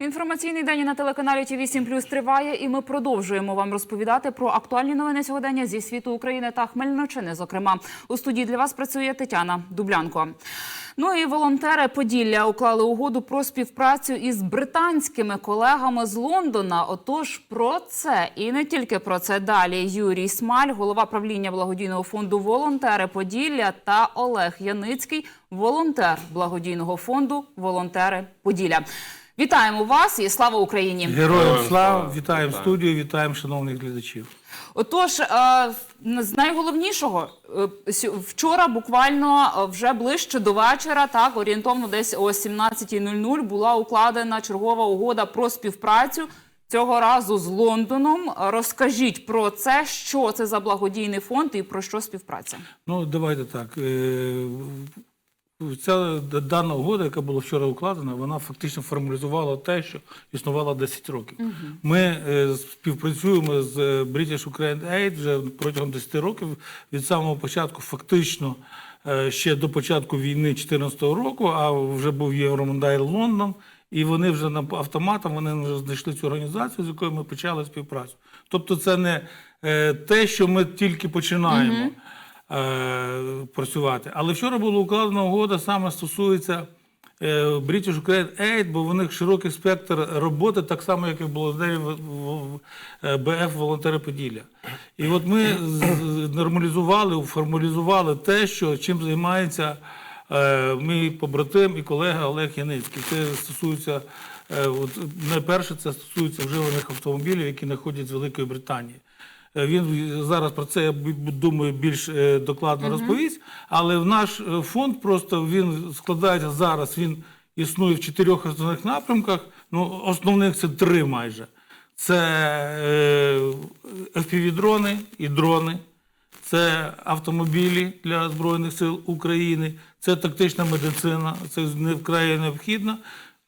Інформаційний день на телеканалі ТІВІ 7 Плюс триває, і ми продовжуємо вам розповідати про актуальні новини сьогодення зі світу України та Хмельниччини. Зокрема, у студії для вас працює Тетяна Дублянко. Ну і волонтери Поділля уклали угоду про співпрацю із британськими колегами з Лондона. Отож, про це і не тільки про це далі. Юрій Смаль, голова правління благодійного фонду Волонтери Поділля та Олег Яницький, волонтер благодійного фонду Волонтери Поділля. Вітаємо вас і слава Україні! Героям слава, вітаємо студію, вітаємо шановних глядачів. Отож, е, з найголовнішого е, вчора, буквально е, вже ближче до вечора, так орієнтовно десь о 17.00 була укладена чергова угода про співпрацю. Цього разу з Лондоном. Розкажіть про це, що це за благодійний фонд і про що співпраця. Ну, давайте так. Е, Ця дана угода, яка була вчора укладена, вона фактично формалізувала те, що існувало 10 років. Ми е, співпрацюємо з е, British Ukraine Aid вже протягом 10 років. Від самого початку, фактично, е, ще до початку війни 2014 року, а вже був Євромондайл Лондон. І вони вже на автоматом вони вже знайшли цю організацію, з якою ми почали співпрацю. Тобто, це не е, те, що ми тільки починаємо е, працювати. Але вчора була укладена угода, саме стосується е, British Ukraine Aid, бо в них широкий спектр роботи, так само, як і в е, БФ Волонтери Поділля. І от ми нормалізували, формалізували те, що чим займається е, мій побратим і колега Олег Яницький. Це стосується, е, от, найперше, це стосується вживаних автомобілів, які надходять з Великої Британії. Е, Він зараз про це я думаю більш е, докладно розповість. Але в наш е, фонд просто він складається зараз. Він існує в чотирьох основних напрямках. Ну, основних це три майже. Це FPV-дрони і дрони, це автомобілі для Збройних сил України, це тактична медицина, це вкрай необхідно.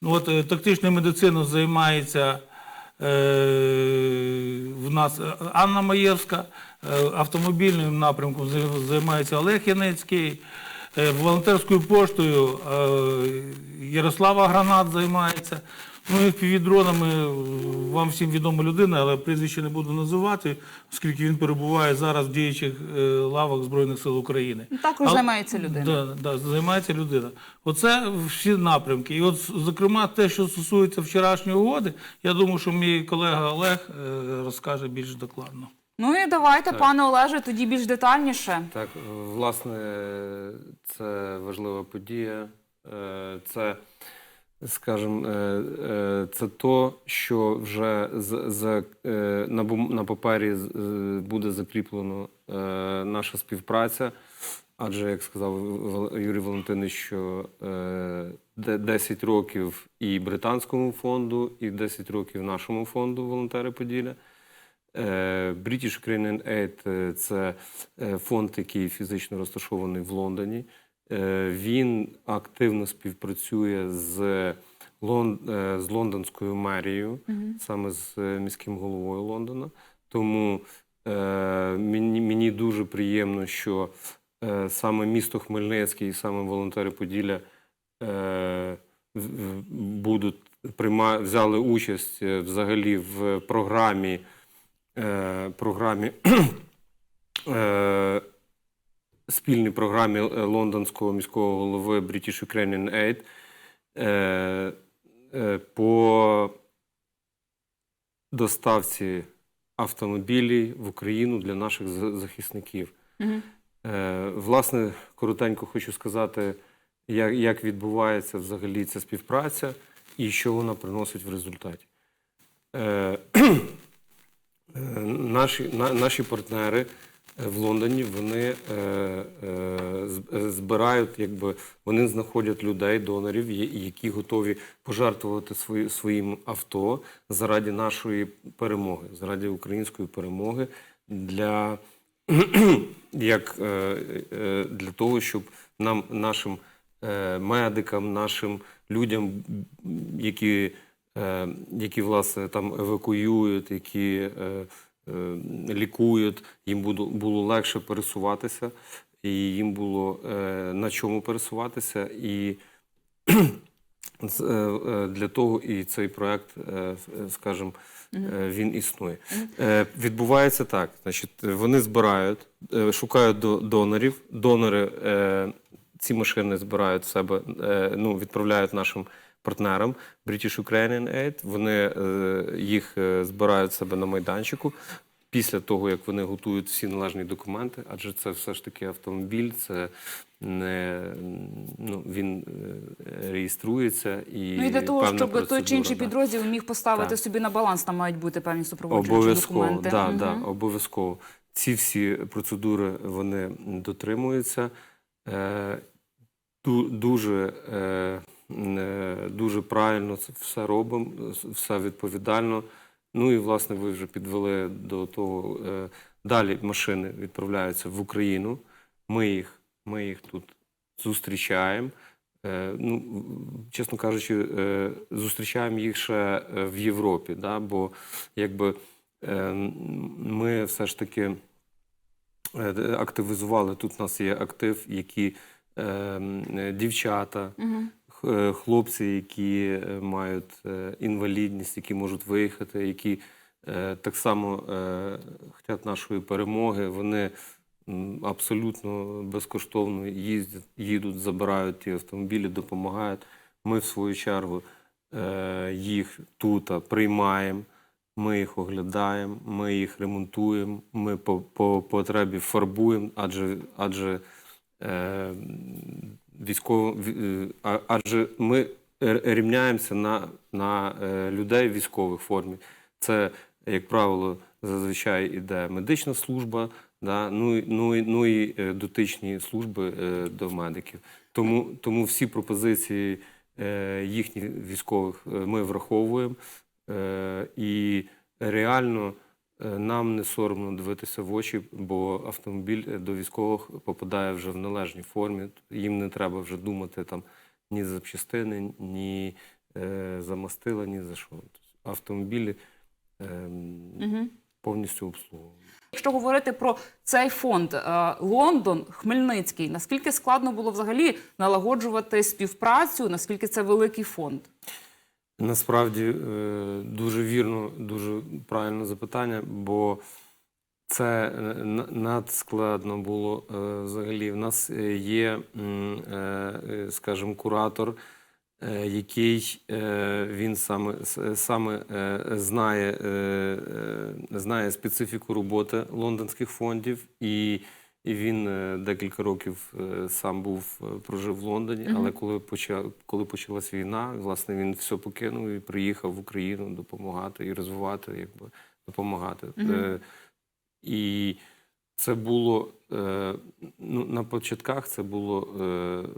Ну, От, тактичною медициною займається в нас Анна Маєвська, е, автомобільним напрямком займається Олег Янецький, е, волонтерською поштою е, Ярослава Гранат займається. Ну і півдронами вам всім відома людина, але прізвище не буду називати, оскільки він перебуває зараз в діючих е, лавах Збройних сил України. Ну, також Але- займається людина. Да, да, займається людина. Оце всі напрямки. І от, зокрема, те, що стосується вчорашньої угоди, я думаю, що мій колега Олег е, розкаже більш докладно. Ну і давайте, пане Олеже, тоді більш детальніше. Так, власне, це важлива подія. Е, Це, скажімо, е, е, це то, що вже з, е, на, на папері буде закріплено наша співпраця. Адже, як сказав Юрій Валентинович, що е, 10 років і британському фонду, і 10 років нашому фонду волонтери Поділля. British Ukrainian Aid це фонд, який фізично розташований в Лондоні. Е, Він активно співпрацює з, Лон- е, з лондонською мерією, саме з е, міським головою Лондона. Тому е, мені, мені дуже приємно, що е, саме місто Хмельницький і саме волонтери Поділля е, будуть прийма, взяли участь взагалі в програмі е, програмі е, спільній програмі е, лондонського міського голови British Ukrainian Aid е, е, по доставці автомобілів в Україну для наших за- захисників. Мгм. Е, Власне, коротенько хочу сказати, як, як відбувається взагалі ця співпраця і що вона приносить в результаті. Е, Е, Наші, на, наші партнери е, в Лондоні вони е, збирають, якби вони знаходять людей, донорів, які готові пожертвувати свої, своїм авто заради нашої перемоги, заради української перемоги для, як, е, е, для того, щоб нам, нашим е, медикам, нашим людям, які е, які власне там евакуюють, які е, е, лікують, їм було легше пересуватися, і їм було е, на чому пересуватися. І е, е, Для того і цей проект, скажімо, він існує. Відбувається так: значить, вони збирають, шукають до- донорів. Донори ці машини збирають в себе, ну, відправляють нашим партнерам British Ukrainian Aid. Вони їх збирають в себе на майданчику. Після того, як вони готують всі належні документи, адже це все ж таки автомобіль, це не ну, він е, реєструється і Ну і для того, щоб той чи інший да. підрозділ міг поставити Так. собі на баланс, там мають бути певні супроводжуючі Обов'язково, документи. да, Мгм. да, обов'язково. Ці всі процедури вони дотримуються. Е, дуже, е, е, дуже правильно це все робимо, все відповідально. Ну і власне ви вже підвели до того. Е, далі машини відправляються в Україну. Ми їх, ми їх тут зустрічаємо. Е, ну, чесно кажучи, е, зустрічаємо їх ще в Європі, да, бо якби ми все ж таки активізували. Тут у нас є актив, які дівчата, Мгм. Е, хлопці, які е, мають е, інвалідність, які можуть виїхати, які так само хочуть нашої перемоги. Вони абсолютно безкоштовно їздять, їдуть, забирають ті автомобілі, допомагають. Ми, в свою чергу, їх тут приймаємо. Ми їх оглядаємо, ми їх ремонтуємо, ми по, по потребі фарбуємо, адже, адже е, військово, ві- е, адже ми рівняємося на, на е, людей в військових формі. Це, як правило, зазвичай іде медична служба, да, ну, ну, ну і е, дотичні служби до медиків. Тому, тому всі пропозиції їхніх військових ми враховуємо. І реально нам не соромно дивитися в очі, бо автомобіль е, до військових попадає вже в належній формі. Їм не треба вже думати там ні за запчастини, ні е, за мастила, ні за що. Тобто Автомобілі е, Мгм. повністю обслуговують. Якщо говорити про цей фонд е, Лондон, Хмельницький, наскільки складно було взагалі налагоджувати співпрацю? Наскільки це великий фонд? Насправді е, дуже вірно, дуже правильне запитання, бо це е, надскладно було е, взагалі. У нас є, скажімо, куратор, який він саме, саме знає, знає специфіку роботи лондонських фондів і. І він е, декілька років е, сам був е, прожив в Лондоні, але коли поча, коли почалась війна, власне він все покинув і приїхав в Україну допомагати і розвивати, якби допомагати. І це було ну, на початках це було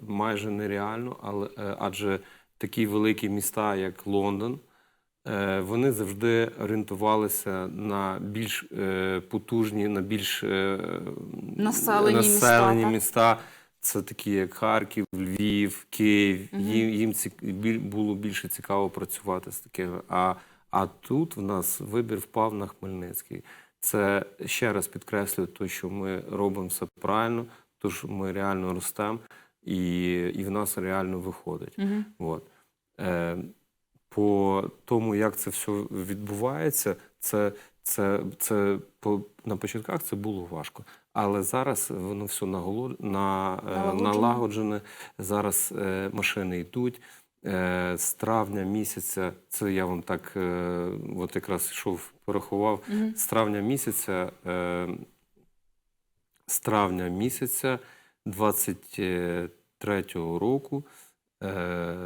майже нереально, але адже такі великі міста, як Лондон, вони завжди орієнтувалися на більш е, потужні, на більш е, Населені міста, міста. Це такі, як Харків, Львів, Київ. Їм, їм ці, було більше цікаво працювати з такими. А, а тут в нас вибір впав на Хмельницький. Це ще раз підкреслює те, що ми робимо все правильно, то що ми реально ростемо, і, і в нас реально виходить. Мгм. От. Е, по тому, як це все відбувається, це, це, це по, на початках це було важко. Але зараз воно все наголо, на, е, Налагоджено. налагоджене. Зараз е, машини йдуть. Е, з травня місяця, це я вам так е, от якраз йшов, порахував. З травня місяця, е, з травня місяця 23-го року е,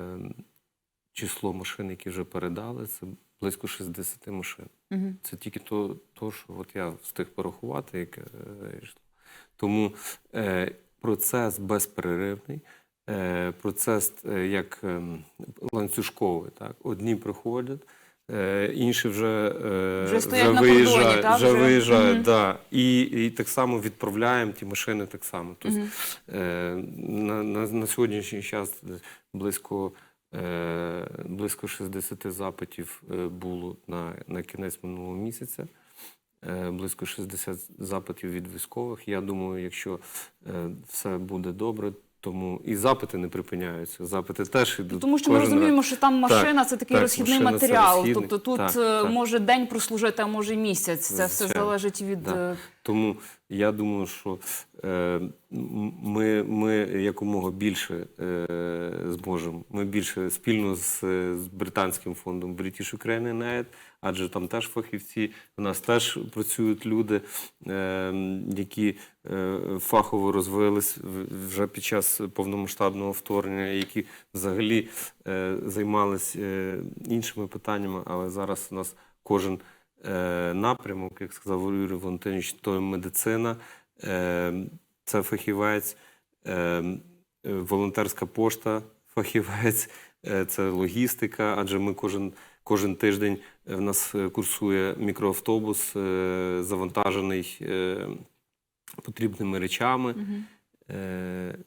число машин, які вже передали, це близько 60 машин. Мгм. Це тільки то, то що от я встиг порахувати, яке е, йшло. Тому е, процес безперервний, е, процес е, як ем, ланцюжковий. Так? Одні приходять, е, інші вже, е, Вже кордоні, виїжджають. вже вже? виїжджають Мгм. да. і, і так само відправляємо ті машини так само. Тобто, е, на, на, на сьогоднішній час близько, е, близько 60 запитів е, було на, на кінець минулого місяця. Е, близько 60 запитів від військових. Я думаю, якщо е, все буде добре, Тому і запити не припиняються. Запити теж ідуть. Тому що ми кожен розуміємо, раз. що там машина Так, це такий так, розхідний матеріал. Тобто тут Так, е, так. може день прослужити, а може й місяць. Це все залежить від Да. Тому я думаю, що е, ми, ми якомога більше е, зможемо. Ми більше спільно з, з британським фондом British Ukraine Aid, адже там теж фахівці, у нас теж працюють люди, е, які фахово розвились вже під час повномасштабного вторгнення, які взагалі займались е, іншими питаннями, але зараз у нас кожен напрямок, як сказав Юрій Валентинович, то медицина, е, це фахівець, е, е, волонтерська пошта, фахівець, е, це логістика, адже ми кожен, кожен тиждень е, в нас е, курсує мікроавтобус, е, завантажений е, потрібними речами. Е,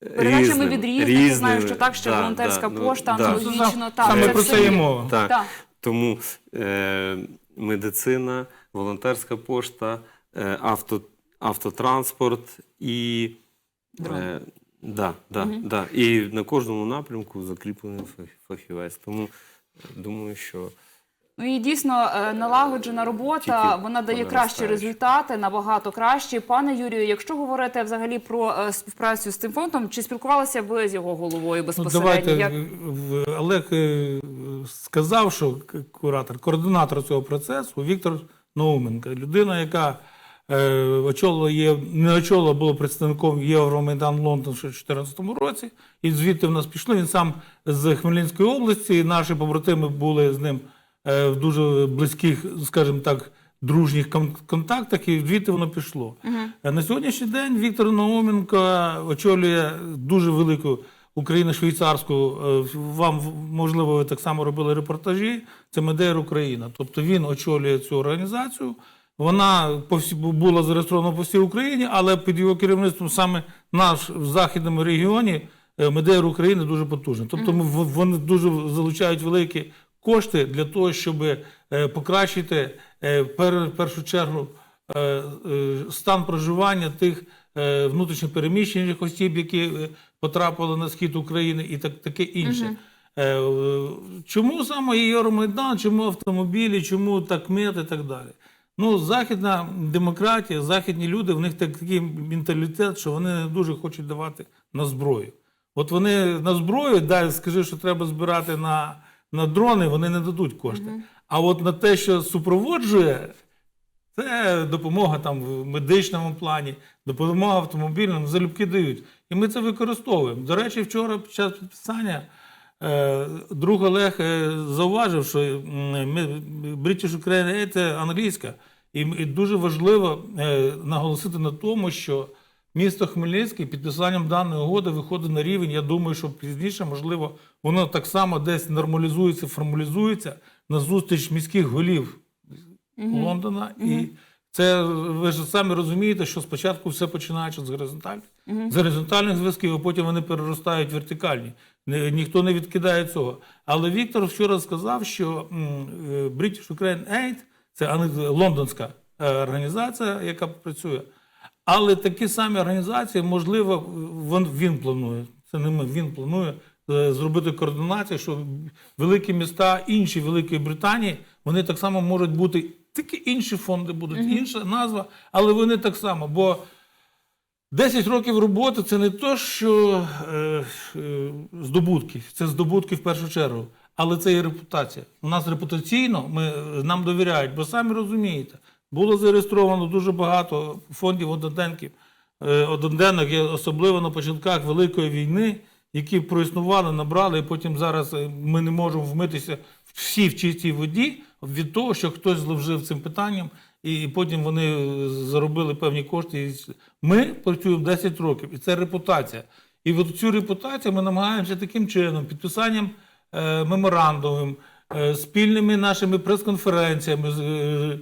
передачами різними, від різних. Я знаю, що так, що Да, волонтерська да, пошта, ну, да. аналогічно. Так, Саме це про це є. і мова. Так. Тому е, медицина, волонтерська пошта, е, авто, автотранспорт і, е, да, да, да, і на кожному напрямку закріплений фах- фахівець. Тому е, думаю, що Ну і дійсно е, налагоджена робота, вона дає кращі результати, набагато кращі. Пане Юрію, якщо говорити взагалі про е, співпрацю з цим фондом, чи спілкувалися ви з його головою Ну, безпосередньо? давайте Як... Олег е, сказав, що куратор, координатор цього процесу Віктор Науменко, людина, яка очолила є, не очолила, була представником Євромайдан Лондон ще в 2014 році, і звідти в нас пішло. Він сам з Хмельницької області. Наші побратими були з ним в дуже близьких, скажімо так, дружніх контактах, і звідти воно пішло. Е, На сьогоднішній день Віктор Науменко очолює дуже велику Україно-швейцарську. е, Вам можливо, ви так само робили репортажі. Це Медейр Україна. Тобто він очолює цю організацію. Вона була зареєстрована по всій Україні, але під його керівництвом саме наш в західному регіоні е, Медейр України дуже потужний. Тобто ми вони дуже залучають великі кошти для того, щоб е, покращити е, в першу чергу е, стан проживання тих внутрішньопереміщених осіб, які потрапили на схід України, і так таке інше. Чому саме Євромайдан, чому автомобілі, чому такмет і так далі? Ну, західна демократія, західні люди, в них такий менталітет, що вони не дуже хочуть давати на зброю. От вони на зброю, дай, скажи, що треба збирати на, на дрони, вони не дадуть кошти. А от на те, що супроводжує, це допомога там в медичному плані, допомога автомобільному, залюбки дають. І ми це використовуємо. До речі, вчора під час підписання е, друг Олег е, зауважив, що ми- British Ukraine Aid – це англійська. І, і дуже важливо е, наголосити на тому, що місто Хмельницький підписанням даної угоди виходить на рівень. Я думаю, що пізніше, можливо, воно так само десь нормалізується, формалізується на зустріч міських голів Лондона. І це ви ж самі розумієте, що спочатку все починається з горизонтальних, з горизонтальних зв'язків, а потім вони переростають в вертикальні. Ні- Ніхто не відкидає цього. Але Віктор вчора сказав, що е, British Ukraine Aid – це лондонська е, організація, яка працює. Але такі самі організації, можливо, він, планує. Це не ми, він планує е, зробити координацію, що великі міста, інші Великої Британії, вони так само можуть бути, тільки інші фонди будуть, інша назва, але вони так само. Бо 10 років роботи це не то, що е, е, здобутки, це здобутки в першу чергу, але це і репутація. У нас репутаційно ми, нам довіряють, бо самі розумієте, було зареєстровано дуже багато фондів одноденків, е, особливо на початках Великої війни, які проіснували, набрали, і потім зараз е, ми не можемо вмитися всі в чистій воді від того, що хтось зловжив цим питанням, і потім вони е, заробили певні кошти. Ми працюємо 10 років, і це репутація. І от цю репутацію ми намагаємося таким чином, підписанням меморандумів, спільними нашими прес-конференціями, е,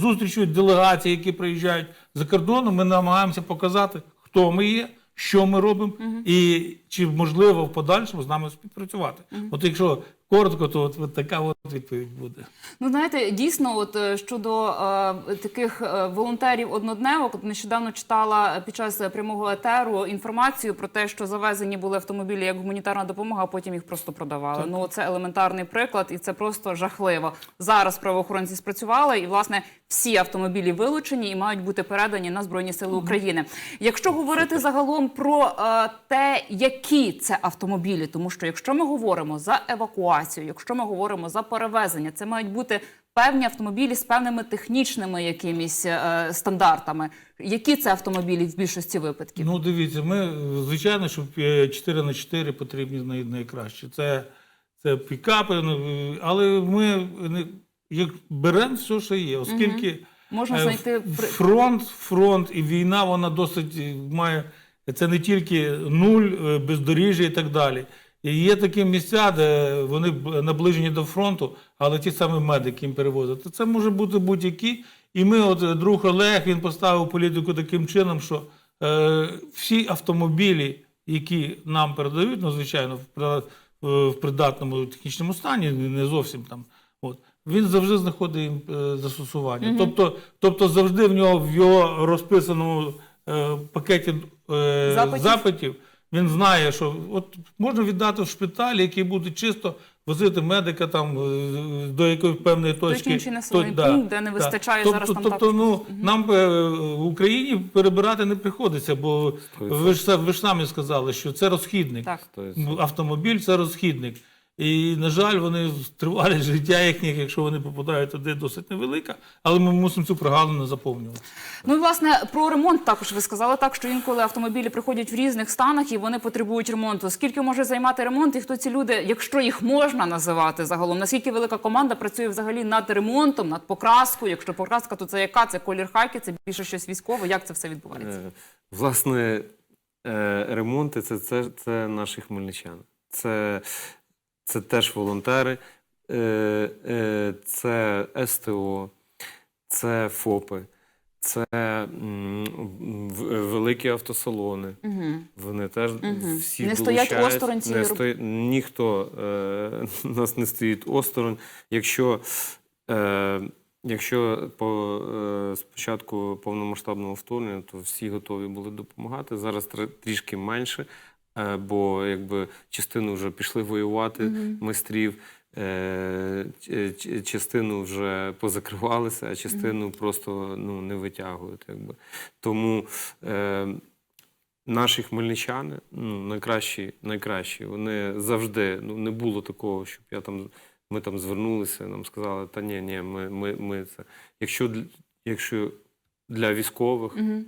зустрічю делегацій, які приїжджають за кордоном, ми намагаємося показати, хто ми є, що ми робимо, і чи можливо в подальшому з нами співпрацювати. От якщо коротко, то от, от така от відповідь буде. Ну, знаєте, дійсно, от е, щодо е, таких е, волонтерів однодневок, от нещодавно читала під час прямого етеру інформацію про те, що завезені були автомобілі як гуманітарна допомога, а потім їх просто продавали. Ну, це елементарний приклад, і це просто жахливо. Зараз правоохоронці спрацювали, і власне всі автомобілі вилучені і мають бути передані на збройні сили України. Якщо говорити загалом про е, те, які це автомобілі, тому що якщо ми говоримо за евакуацію, якщо ми говоримо за перевезення, це мають бути певні автомобілі з певними технічними якимись е, стандартами. Які це автомобілі в більшості випадків? Ну, дивіться, ми, звичайно, що 4 на 4 потрібні най, найкраще. Це, це пікапи, ну, але ми не, як беремо все, що є, оскільки Можна е, знайти фронт, фронт і війна, вона досить е, має. Це не тільки нуль, е, бездоріжжя і так далі. І є такі місця, де вони наближені до фронту, але ті самі медики їм перевозять. Це може бути будь-які. І ми, от е, друг Олег, він поставив політику таким чином, що е, всі автомобілі, які нам передають, ну, звичайно, в, в придатному технічному стані, не зовсім там. От, він завжди знаходить їм е, застосування. Тобто, тобто завжди в нього в його розписаному е, пакеті е, Запитів? запитів. Він знає, що от можна віддати в шпиталь, який буде чисто возити медика там е, до якоїсь певної точки. чи інший населений То- пункт, де не вистачає тобто, зараз там Тобто, ну нам е, в Україні перебирати не приходиться, бо ви ж, ви ж самі сказали, що це розхідник. Так. Тобто, Автомобіль це розхідник. І, на жаль, вони тривалість життя їхніх, якщо вони попадають туди, досить невелика, але ми мусимо цю прогалину заповнювати. Ну і власне про ремонт також ви сказали так, що інколи автомобілі приходять в різних станах і вони потребують ремонту. Скільки може займати ремонт, і хто ці люди, якщо їх можна називати загалом? Наскільки велика команда працює взагалі над ремонтом, над покраскою? Якщо покраска, то це яка? Це колір хаки, це більше щось військове. Як це все відбувається? Е, Власне, е, ремонти це, це, це наші хмельничани. Це, це теж волонтери, е, е, це СТО, це ФОПи, це великі автосалони. Угу. Вони теж Мгм. всі Не стоять осторонь цієї роб- Ніхто е... нас не стоїть осторонь. Якщо, е... Якщо по е... спочатку повномасштабного вторгнення, то всі готові були допомагати. Зараз трішки менше. Бо якби частину вже пішли воювати майстрів. е, ч- Частину вже позакривалися, а частину просто ну, не витягують. Якби. Тому е, наші хмельничани, ну, найкращі, найкращі, вони завжди, ну, не було такого, щоб я там, ми там звернулися, нам сказали, та ні, ні, ми, ми, ми це. Якщо, якщо для військових, м-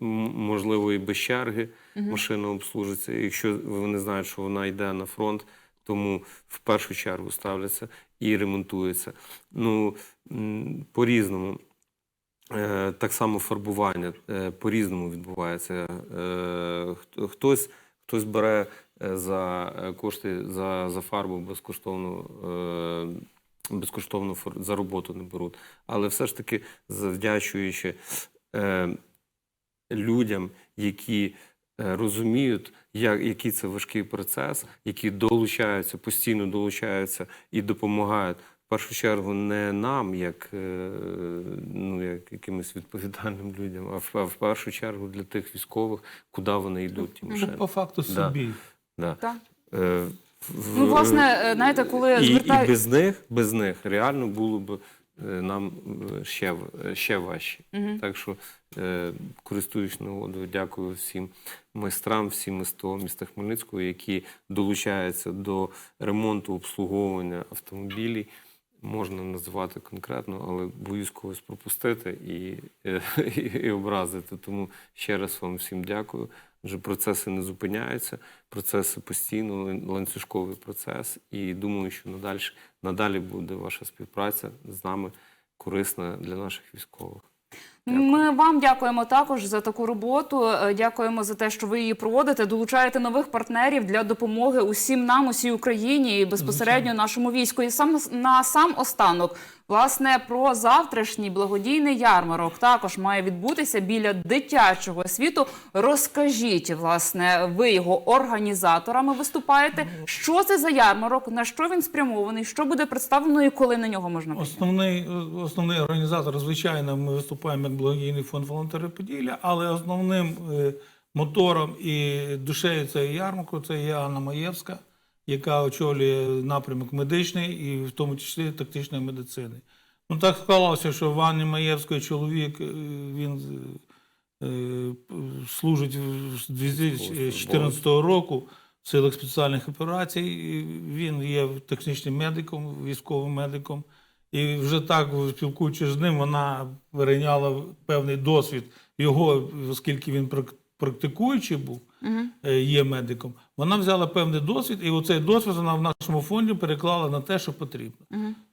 можливо, і без черги машина обслужиться, якщо вони знають, що вона йде на фронт, тому в першу чергу ставляться і ремонтується. Ну, по-різному. Е, Так само фарбування е, по-різному відбувається. Е, Хтось, хтось бере за кошти за, за фарбу безкоштовно, безкоштовно за роботу не беруть. Але все ж таки, завдячуючи людям, які е, розуміють, як, який це важкий процес, які долучаються, постійно долучаються і допомагають. В першу чергу не нам, як, е, ну, як якимось відповідальним людям, а в, а в першу чергу для тих військових, куди вони йдуть. Ті Ну, по факту собі. Да. Так. Е, в- Ну, власне, знаєте, коли і, звертаю- і без них, без них реально було б нам е, ще, е, ще важче. Так що, е, користуючись нагодою, дякую всім майстрам, всім СТО міста Хмельницького, які долучаються до ремонту, обслуговування автомобілів. Можна називати конкретно, але боюсь когось пропустити і, е, і, і образити. Тому ще раз вам всім дякую. Адже процеси не зупиняються, процеси постійно, ланцюжковий процес. І думаю, що надалі, надалі буде ваша співпраця з нами корисна для наших військових. Ми вам дякуємо також за таку роботу. Е, Дякуємо за те, що ви її проводите. Долучаєте нових партнерів для допомоги усім нам, усій Україні і безпосередньо нашому війську. І сам на сам останок, власне, про завтрашній благодійний ярмарок також має відбутися біля дитячого світу. Розкажіть, власне, ви його організаторами виступаєте. Що це за ярмарок? На що він спрямований? Що буде представлено і коли на нього можна прийти? Основний, основний організатор, звичайно, ми виступаємо як благодійний фонд волонтери Поділля, але основним е, мотором і душею цієї ярмарку це є Анна Маєвська, яка очолює напрямок медичний і в тому числі тактичної медицини. Ну так склалося, що в Анні Маєвської чоловік е, він е, служить з 2014 року в силах спеціальних операцій. Він є технічним медиком, військовим медиком. І вже так, спілкуючись з ним, вона перейняла певний досвід його, оскільки він прак- практикуючий був, е, є медиком. Вона взяла певний досвід, і оцей досвід вона в нашому фонді переклала на те, що потрібно.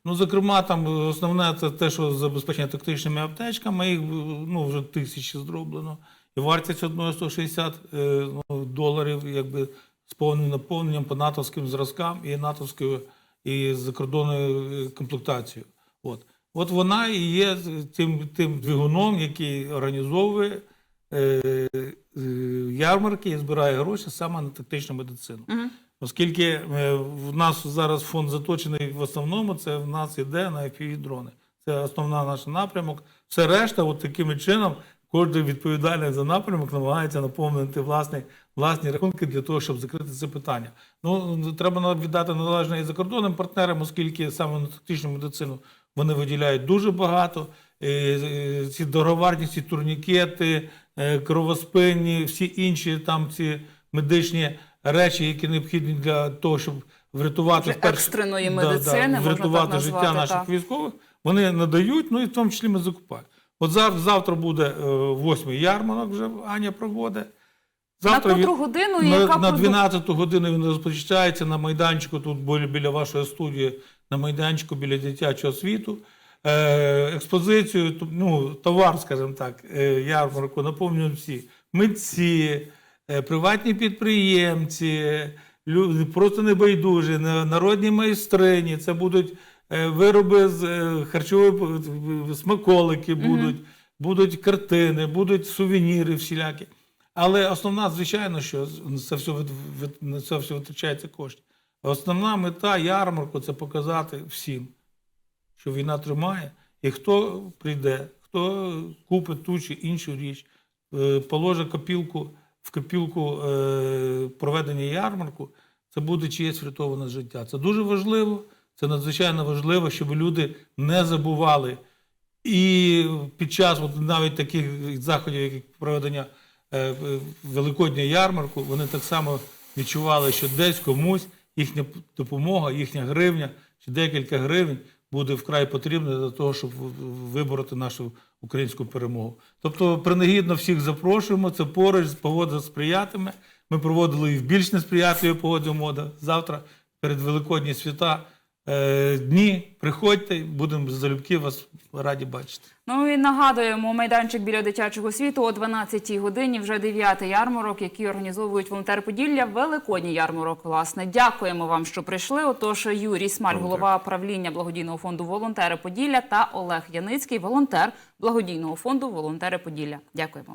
Ну, зокрема, там основне це те, що забезпечення тактичними аптечками, їх ну, вже тисячі зроблено. І вартість одної 160 е, ну, доларів, якби з повним наповненням по натовським зразкам і натовською і закордонною е, комплектацією. От. От вона і є тим, тим двигуном, який організовує е, е, ярмарки і збирає гроші саме на тактичну медицину. Оскільки е, в нас зараз фонд заточений в основному, це в нас іде на fpv дрони. Це основна наш напрямок. Все решта, от таким чином, кожен відповідальний за напрямок намагається наповнити власні, власні рахунки для того, щоб закрити це питання. Ну треба віддати належне і закордонним партнерам, оскільки саме на тактичну медицину вони виділяють дуже багато. Е, е, Ці турнікети, е, кровоспинні, всі інші там ці медичні речі, які необхідні для того, щоб врятувати першу- екстреної медицини, можна врятувати так життя наших так. військових. Вони надають, ну і в тому числі ми закупаємо. От зав- завтра буде е, восьмий ярмарок, вже Аня проводить. На котру годину і на, яка на продук- 12 годину він розпочинається на майданчику, тут біля вашої студії, на майданчику біля дитячого світу. Е, експозицію, ну, товар, скажімо так, е, ярмарку наповнюють всі митці, е, приватні підприємці, люди просто небайдужі, народні майстрині. Це будуть вироби з харчової смаколики, будуть, будуть картини, будуть сувеніри всілякі. Але основна, звичайно, що це все, на це все витрачається кошти. Основна мета ярмарку це показати всім, що війна тримає, і хто прийде, хто купить ту чи іншу річ, е, положить копілку в копілку е, проведення ярмарку, це буде чиєсь врятоване життя. Це дуже важливо, це надзвичайно важливо, щоб люди не забували і під час от навіть таких заходів, як проведення е, Великоднього ярмарку, вони так само відчували, що десь комусь їхня допомога, їхня гривня чи декілька гривень буде вкрай потрібне для того, щоб вибороти нашу українську перемогу. Тобто, принагідно всіх запрошуємо. Це поруч погода сприятиме. Ми проводили і в більш несприятливі погоді мода. Завтра перед Великодні свята дні. Приходьте, будемо залюбки вас раді бачити. Ну і нагадуємо, майданчик біля дитячого світу о 12-й годині вже дев'ятий ярмарок, який організовують волонтери Поділля. Великодній ярмарок. Власне, дякуємо вам, що прийшли. Отож, Юрій Смаль, голова правління благодійного фонду Волонтери Поділля та Олег Яницький, волонтер благодійного фонду Волонтери Поділля. Дякуємо.